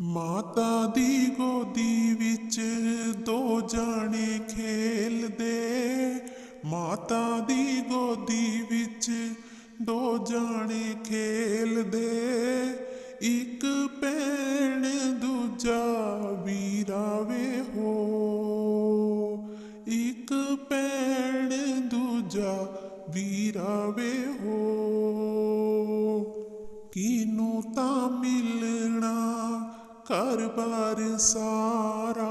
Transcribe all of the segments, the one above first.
ਮਾਤਾ ਦੀ ਗੋਦੀ ਵਿੱਚ ਦੋ ਜਾਣੇ ਖੇਲਦੇ। ਮਾਤਾ ਦੀ ਗੋਦੀ ਵਿੱਚ ਦੋ ਜਾਣੇ ਖੇਲਦੇ। ਇੱਕ ਭੈਣ ਦੂਜਾ ਵੀਰਾਵੇ ਹੋ। ਇੱਕ ਭੈਣ ਦੂਜਾ ਵੀਰਾਵੇ ਹੋ। ਕਿਨੂੰ ਤਾਂ ਮਿਲਣਾ? ਘਰ-ਬਾਰ ਸਾਰਾ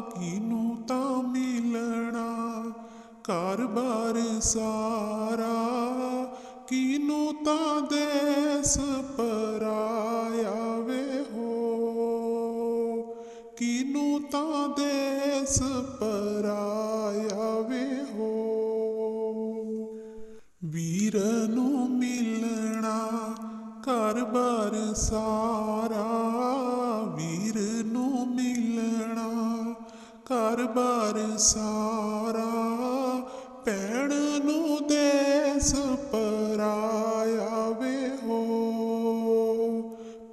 ਕਿਨੂੰ ਤਾਂ ਮਿਲਣਾ? ਘਰ-ਬਾਰ ਸਾਰਾ ਕਿਨੂੰ ਤਾਂ ਦੇਸ ਪਰਾਇਆ ਵੇ ਹੋ? ਕਿਨੂੰ ਤਾਂ ਦੇਸ ਪਰਾਇਆ ਵੇ ਹੋ? ਵੀਰ ਨੂੰ ਮਿਲਣਾ ਘਰ-ਬਾਰ ਸਾਰਾ ਘਰ-ਬਾਰ ਸਾਰਾ ਭੈਣ ਨੂੰ ਦੇਸ ਪਰਾਇਆ ਵੇ ਹੋ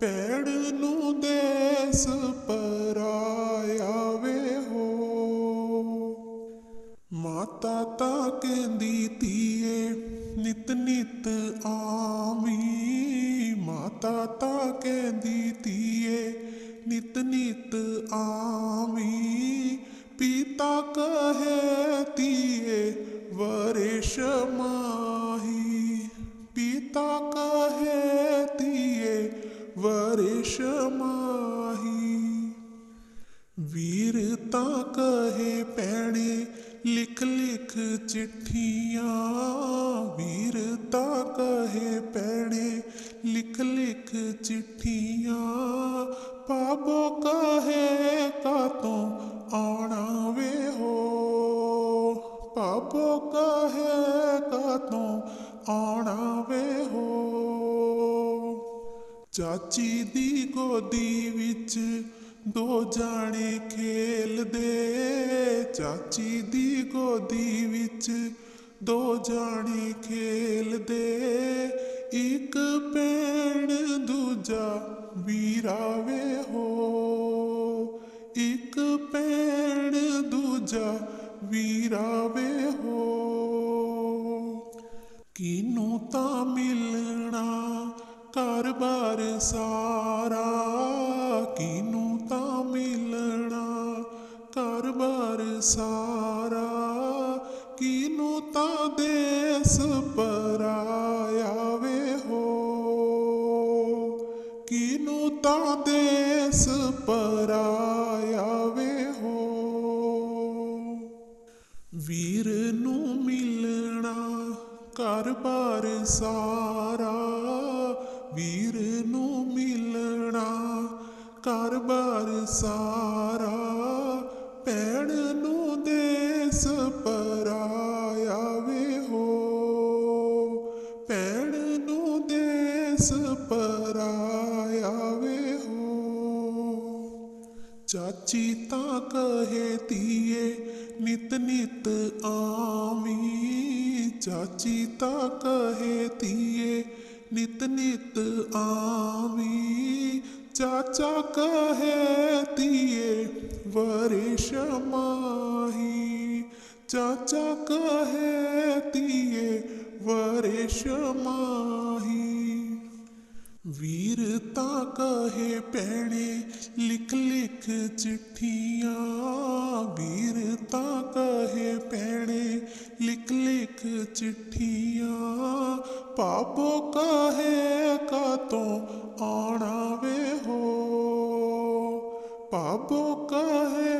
ਭੈਣ ਨੂੰ ਦੇਸ ਪਰਾਇਆ ਵੇ ਹੋ ਮਾਤਾ ਤਾਂ ਕਹਿੰਦੀ ਧੀਏ, ਨਿਤ ਨਿਤ ਆਵੀਂ। ਮਾਤਾ ਤਾਂ ਕਹਿੰਦੀ ਧੀਏ, ਨਿਤ ਨਿਤ ਆਵੀਂ। ਵਰਿਸ਼ ਮਾਹੀ ਪਿਤਾ ਕਹੇ ਧੀਏ ਵਰਿਸ਼ ਮਾਹੀ ਵੀਰ ਤਾਂ ਕਹੇ ਪੈਣੇ ਲਿਖ ਲਿਖ ਚਿੱਠੀਆਂ। ਵੀਰ ਤਾਂ ਕਹੇ ਪੈਣੇ ਲਿਖ ਲਿਖ ਚਿੱਠੀਆਂ। ਪਾਬੋ ਕਹੇ, ਕਾਤੋਂ ਆਣਾ ਵੇ ਹੋ? ਪਾਬੋ ਕਹੇ ਕਾਤੋਂ ਆਣਾ ਵੇ ਹੋ। ਚਾਚੀ ਦੀ ਗੋਦੀ ਵਿੱਚ ਦੋ ਜਾਣੇ ਖੇਲਦੇ। ਚਾਚੀ ਦੀ ਗੋਦੀ ਵਿੱਚ ਦੋ ਜਾਣੇ ਖੇਲਦੇ। ਇੱਕ ਭੈਣ ਦੂਜਾ ਵੀਰਾਵੇ ਹੋ। ਇੱਕ ਭੈਣ ਦੂਜਾ ਵੀਰਾਵੇ ਹੋ। ਕਿਨੂੰ ਤਾਂ ਮਿਲਣਾ ਘਰ-ਬਾਰ ਸਾਰਾ? ਕਿਨੂੰ ਤਾਂ ਮਿਲਣਾ ਘਰ-ਬਾਰ ਸਾਰਾ? ਕਿਨੂੰ ਤਾਂ ਦੇਸ ਪਰਾਇਆ ਵੇ ਹੋ? ਕਿਨੂੰ ਤਾਂ ਦੇਸ ਪਰਾਇਆ ਘਰ-ਬਾਰ ਸਾਰਾ ਵੀਰ ਨੂੰ ਮਿਲਣਾ। ਘਰ-ਬਾਰ ਸਾਰਾ ਭੈਣ ਨੂੰ ਦੇਸ ਪਰਾਇਆ ਵੇ ਹੋ। ਭੈਣ ਨੂੰ ਦੇਸ ਪਰਾਇਆ ਚਾਚੀ ਤਾਂ ਕਹੇ ਧੀਏ ਨਿਤ ਨਿਤ ਆਵੀਂ ਚਾਚੀ ਤਾਂ ਕਹੇ ਧੀਏ ਨਿਤ ਨਿਤ ਆਵੀਂ ਚਾਚਾ ਕਹੇ ਧੀਏ ਵਰਿਸ਼ ਮਾਹੀ ਚਾਚਾ ਕਹੇ ਧੀਏ ਵਰਿਸ਼ ਮਾਹੀ वीरता कहे पैणे, लिख लिख चिट्ठियाँ। वीरता कहे पैणे, लिख लिख चिट्ठियाँ। पापो कहे का तो आना वे हो। पापो कहे